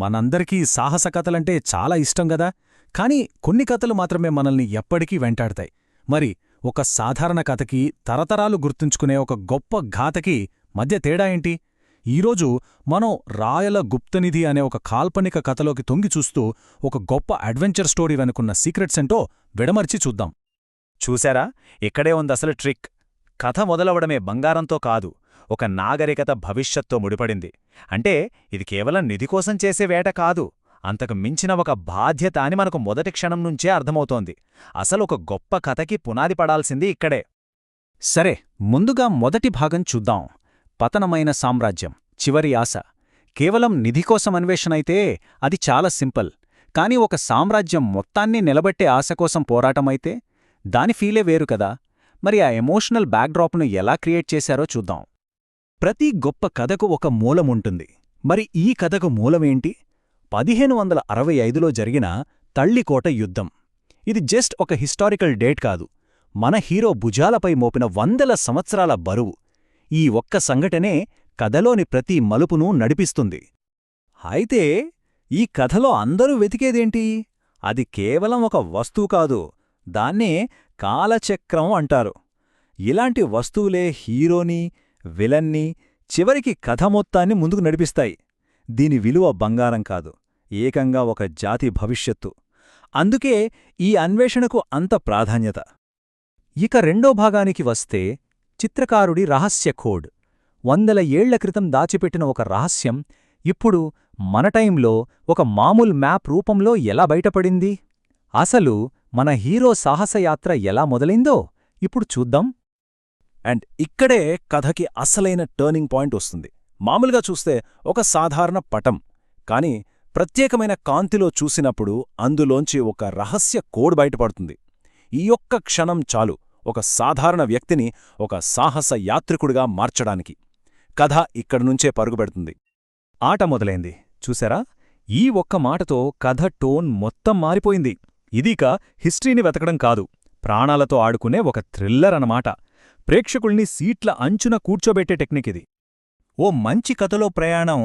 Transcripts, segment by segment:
మనందరికీ సాహస కథలంటే చాలా ఇష్టం గదా? కాని కొన్ని కథలు మాత్రమే మనల్ని ఎప్పటికీ వెంటాడతాయి. మరి ఒక సాధారణ కథకి తరతరాలు గుర్తుంచుకునే ఒక గొప్ప ఘాతకి మధ్య తేడా ఏంటి? ఈరోజు మనం రాయల గుప్తనిధి అనే ఒక కాల్పనిక కథలోకి తొంగి చూస్తూ ఒక గొప్ప అడ్వెంచర్ స్టోరీ వెనుకున్న సీక్రెట్స్ ఏంటో విడమర్చి చూద్దాం. చూశారా ఇక్కడే ఉందసలు ట్రిక్. కథ మొదలవడమే బంగారంతో కాదు. ఒక నాగరికత భవిష్యత్తో ముడిపడింది. అంటే ఇది కేవలం నిధి కోసం చేసే వేట కాదు. అంతకు మించిన ఒక బాధ్యత అని మనకు మొదటి క్షణం నుంచే అర్థమవుతోంది. అసలు ఒక గొప్ప కథకి పునాది పడాల్సింది ఇక్కడే. సరే ముందుగా మొదటి భాగం చూద్దాం. పతనమైన సామ్రాజ్యం. చివరి ఆశ. కేవలం నిధి కోసం అన్వేషణైతే అది చాలా సింపుల్. కాని ఒక సామ్రాజ్యం మొత్తాన్ని నిలబెట్టే ఆశ కోసం పోరాటమైతే దాని ఫీలే వేరు కదా. మరి ఆ ఎమోషనల్ బ్యాక్డ్రాప్ను ఎలా క్రియేట్ చేశారో చూద్దాం. ప్రతి గొప్ప కథకు ఒక మూలముంటుంది. మరి ఈ కథకు మూలమేంటి? పదిహేను వందల అరవై ఐదులో జరిగిన తళ్ళికోట యుద్ధం. ఇది జస్ట్ ఒక హిస్టారికల్ డేట్ కాదు. మన హీరో భుజాలపై మోపిన వందల సంవత్సరాల బరువు. ఈ ఒక్క సంఘటనే కథలోని ప్రతి మలుపును నడిపిస్తుంది. అయితే ఈ కథలో అందరూ వెతికేదేంటి? అది కేవలం ఒక వస్తువు కాదు. దాన్నే కాలచక్రం అంటారు. ఇలాంటి వస్తువులే హీరోని విలన్ని చివరికి కథ మొత్తాన్ని ముందుకు నడిపిస్తాయి. దీని విలువ బంగారం కాదు ఏకంగా ఒక జాతి భవిష్యత్తు. అందుకే ఈ అన్వేషణకు అంత ప్రాధాన్యత. ఇక రెండో భాగానికి వస్తే చిత్రకారుడి రహస్య కోడ్. వందల ఏళ్ళ క్రితం దాచిపెట్టిన ఒక రహస్యం ఇప్పుడు మన టైంలో ఒక మామూలు మ్యాప్ రూపంలో ఎలా బయటపడింది? అసలు మన హీరో సాహసయాత్ర ఎలా మొదలైందో ఇప్పుడు చూద్దాం. అండ్ ఇక్కడే కథకి అసలైన టర్నింగ్ పాయింట్ వస్తుంది. మామూలుగా చూస్తే ఒక సాధారణ పటం కాని ప్రత్యేకమైన కాంతిలో చూసినప్పుడు అందులోంచి ఒక రహస్య కోడ్ బయటపడుతుంది. ఈ ఒక్క క్షణం చాలు ఒక సాధారణ వ్యక్తిని ఒక సాహస యాత్రికుడిగా మార్చడానికి. కథ ఇక్కడనుంచే పరుగుపెడుతుంది. ఆట మొదలైంది. చూసారా? ఈ ఒక్క మాటతో కథ టోన్ మొత్తం మారిపోయింది. ఇదీక హిస్టరీని వెతకడం కాదు ప్రాణాలతో ఆడుకునే ఒక థ్రిల్లర్ అన్నమాట. ప్రేక్షకుల్ని సీట్ల అంచున కూర్చోబెట్టే టెక్నిక్ ఇది. ఓ మంచి కథలో ప్రయాణం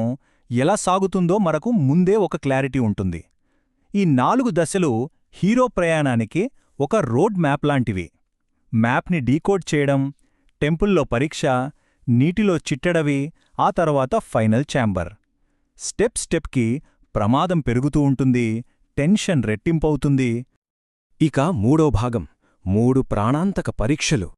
ఎలా సాగుతుందో మనకు ముందే ఒక క్లారిటీ ఉంటుంది. ఈ నాలుగు దశలు హీరో ప్రయాణానికి ఒక రోడ్ మ్యాప్ లాంటివి. మ్యాప్ని డీకోడ్ చేయడం టెంపుల్లో పరీక్ష నీటిలో చిట్టడవి ఆ తర్వాత ఫైనల్ ఛాంబర్. స్టెప్ స్టెప్కి ప్రమాదం పెరుగుతూ ఉంటుంది టెన్షన్ రెట్టింపవుతుంది. ఇక మూడో భాగం మూడు ప్రాణాంతక పరీక్షలు.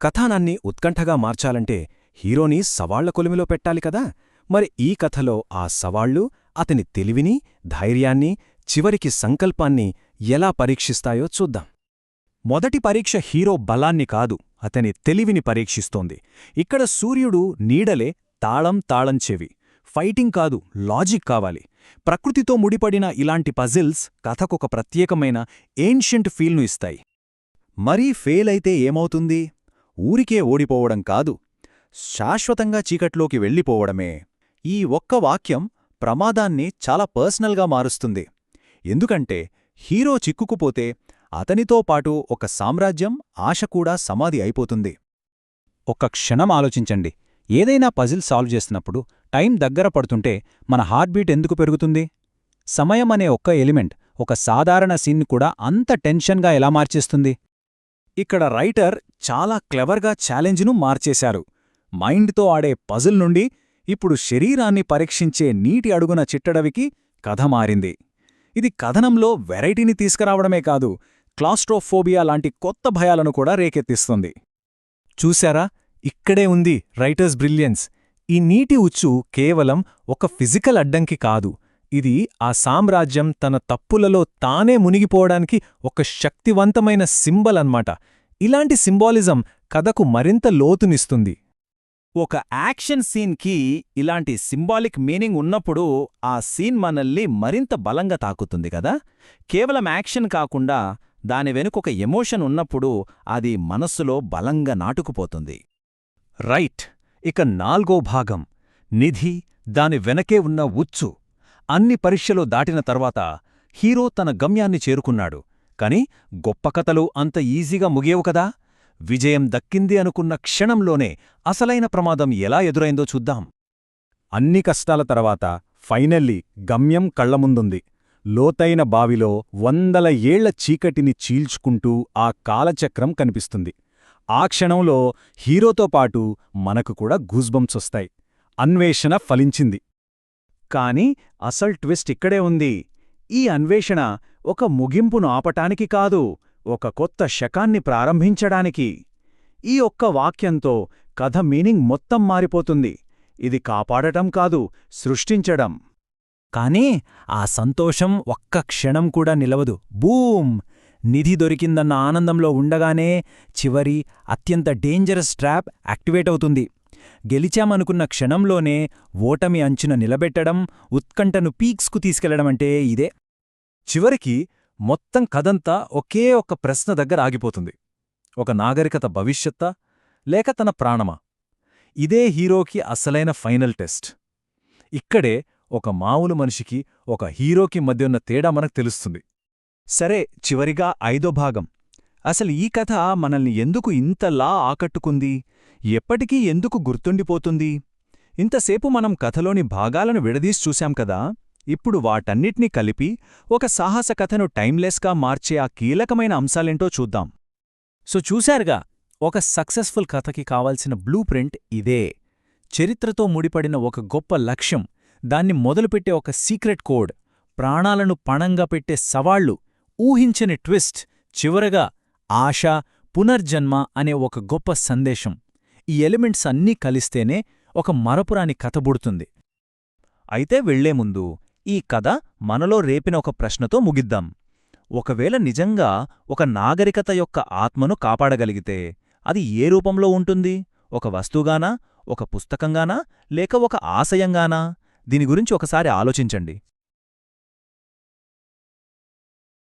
కథానాన్ని ఉత్కంఠగా మార్చాలంటే హీరోని సవాళ్ళ కొలిమిలో పెట్టాలి కదా? మరి ఈ కథలో ఆ సవాళ్ళు అతని తెలివిని ధైర్యాన్ని చివరికి సంకల్పాన్ని ఎలా పరీక్షిస్తాయో చూద్దాం. మొదటి పరీక్ష హీరో బలాన్ని కాదు అతని తెలివిని పరీక్షిస్తోంది. ఇక్కడ సూర్యుడు నీడలే తాళం తాళం చెవి. ఫైటింగ్ కాదు లాజిక్ కావాలి. ప్రకృతితో ముడిపడిన ఇలాంటి పజిల్స్ కథకొక ప్రత్యేకమైన ఏన్షియంట్ ఫీల్ను ఇస్తాయి. మరీ ఫెయిల్ అయితే ఏమవుతుంది? ఊరికే ఓడిపోవడం కాదు శాశ్వతంగా చీకట్లోకి వెళ్ళిపోవడమే. ఈ ఒక్క వాక్యం ప్రమాదాన్ని చాలా పర్సనల్గా మారుస్తుంది. ఎందుకంటే హీరో చిక్కుకుపోతే అతనితో పాటు ఒక సామ్రాజ్యం ఆశ కూడా సమాధి అయిపోతుంది. ఒక్క క్షణం ఆలోచించండి. ఏదైనా పజిల్ సాల్వ్ చేస్తున్నప్పుడు టైం దగ్గర పడుతుంటే మన హార్ట్బీట్ ఎందుకు పెరుగుతుంది? సమయం అనే ఒక్క ఎలిమెంట్ ఒక సాధారణ సీన్ కూడా అంత టెన్షన్గా ఎలా మార్చేస్తుంది? ఇక్కడ రైటర్ చాలా క్లెవర్గా ఛాలెంజ్ను మార్చేశారు. మైండ్తో ఆడే పజిల్ నుండి ఇప్పుడు శరీరాన్ని పరీక్షించే నీటి అడుగున చిట్టడవికి కథ మారింది. ఇది కథనంలో వెరైటీని తీసుకురావడమే కాదు క్లాస్ట్రోఫోబియా లాంటి కొత్త భయాలను కూడా రేకెత్తిస్తుంది. చూశారా? ఇక్కడే ఉంది రైటర్స్ బ్రిలియన్స్. ఈ నీటి ఉచ్చు కేవలం ఒక ఫిజికల్ అడ్డంకి కాదు. ఇది ఆ సామ్రాజ్యం తన తప్పులలో తానే మునిగిపోవడానికి ఒక శక్తివంతమైన సింబల్ అన్మాట ఇలాంటి సింబాలిజం కథకు మరింత లోతునిస్తుంది. ఒక యాక్షన్ సీన్కి ఇలాంటి సింబాలిక్ మీనింగ్ ఉన్నప్పుడు ఆ సీన్ మనల్ని మరింత బలంగా తాకుతుంది కదా? కేవలం యాక్షన్ కాకుండా దాని వెనుకొక ఎమోషన్ ఉన్నప్పుడు అది మనస్సులో బలంగా నాటుకుపోతుంది. రైట్ ఇక నాల్గో భాగం. నిధి దాని వెనకే ఉన్న ఉచ్చు. అన్ని పరీక్షలో దాటిన తర్వాత హీరో తన గమ్యాన్ని చేరుకున్నాడు. కాని గొప్ప కథలు అంత ఈజీగా ముగియవు కదా? విజయం దక్కింది అనుకున్న క్షణంలోనే అసలైన ప్రమాదం ఎలా ఎదురైందో చూద్దాం. అన్ని కష్టాల తర్వాత ఫైనల్లీ గమ్యం కళ్ళముందుంది లోతైన బావిలో వందల ఏళ్ళ చీకటిని చీల్చుకుంటూ ఆ కాలచక్రం కనిపిస్తుంది. ఆ క్షణంలో హీరోతో పాటు మనకు కూడా గూస్బంప్సొస్తాయి అన్వేషణ ఫలించింది. కాని అసల్ ట్విస్ట్ ఇక్కడే ఉంది. ఈ అన్వేషణ ఒక ముగింపును ఆపటానికి కాదు ఒక కొత్త శకాన్ని ప్రారంభించడానికి. ఈ ఒక్క వాక్యంతో కథ మీనింగ్ మొత్తం మారిపోతుంది. ఇది కాపాడటం కాదు సృష్టించడం. కానీ ఆ సంతోషం ఒక్క క్షణం కూడా నిలవదు. బూమ్! నిధి దొరికిందన్న ఆనందంలో ఉండగానే చివరి అత్యంత డేంజరస్ ట్రాప్ యాక్టివేట్ అవుతుంది. గెలిచామనుకున్న క్షణంలోనే ఓటమి అంచున నిలబెట్టడం ఉత్కంఠను పీక్స్కు తీసుకెళ్ళడమంటే ఇదే. చివరికి మొత్తం కథంతా ఒకే ఒక్క ప్రశ్న దగ్గర ఆగిపోతుంది. ఒక నాగరికత భవిష్యత్తా లేక తన ప్రాణమా? ఇదే హీరోకి అసలైన ఫైనల్ టెస్ట్. ఇక్కడే ఒక మామూలు మనిషికి ఒక హీరోకి మధ్య ఉన్న తేడా మనకు తెలుస్తుంది. సరే చివరిగా ఐదో భాగం. అసలు ఈ కథ మనల్ని ఎందుకు ఇంతలా ఆకట్టుకుంది? ఎప్పటికీ ఎందుకు గుర్తుండిపోతుంది? ఇంతసేపు మనం కథలోని భాగాలను విడదీసి చూశాం కదా? ఇప్పుడు వాటన్నిటినీ కలిపి ఒక సాహస కథను టైమ్లెస్గా మార్చే ఆ కీలకమైన అంశాలేంటో చూద్దాం. సో చూశారుగా ఒక సక్సెస్ఫుల్ కథకి కావాల్సిన బ్లూ ప్రింట్ ఇదే. చరిత్రతో ముడిపడిన ఒక గొప్ప లక్ష్యం దాన్ని మొదలుపెట్టే ఒక సీక్రెట్ కోడ్ ప్రాణాలను పణంగా పెట్టే సవాళ్ళు ఊహించని ట్విస్ట్ చివరగా ఆశ పునర్జన్మ అనే ఒక గొప్ప సందేశం. ఈ ఎలిమెంట్స్ అన్నీ కలిస్తేనే ఒక మరపురాని కథ బుడుతుంది అయితే వెళ్ళే ముందు ఈ కథ మనలో రేపిన ఒక ప్రశ్నతో ముగిద్దాం. ఒకవేళ నిజంగా ఒక నాగరికత యొక్క ఆత్మను కాపాడగలిగితే అది ఏ రూపంలో ఉంటుంది? ఒక వస్తువుగానా? ఒక పుస్తకంగానా? లేక ఒక ఆశయంగానా? దీని గురించి ఒకసారి ఆలోచించండి.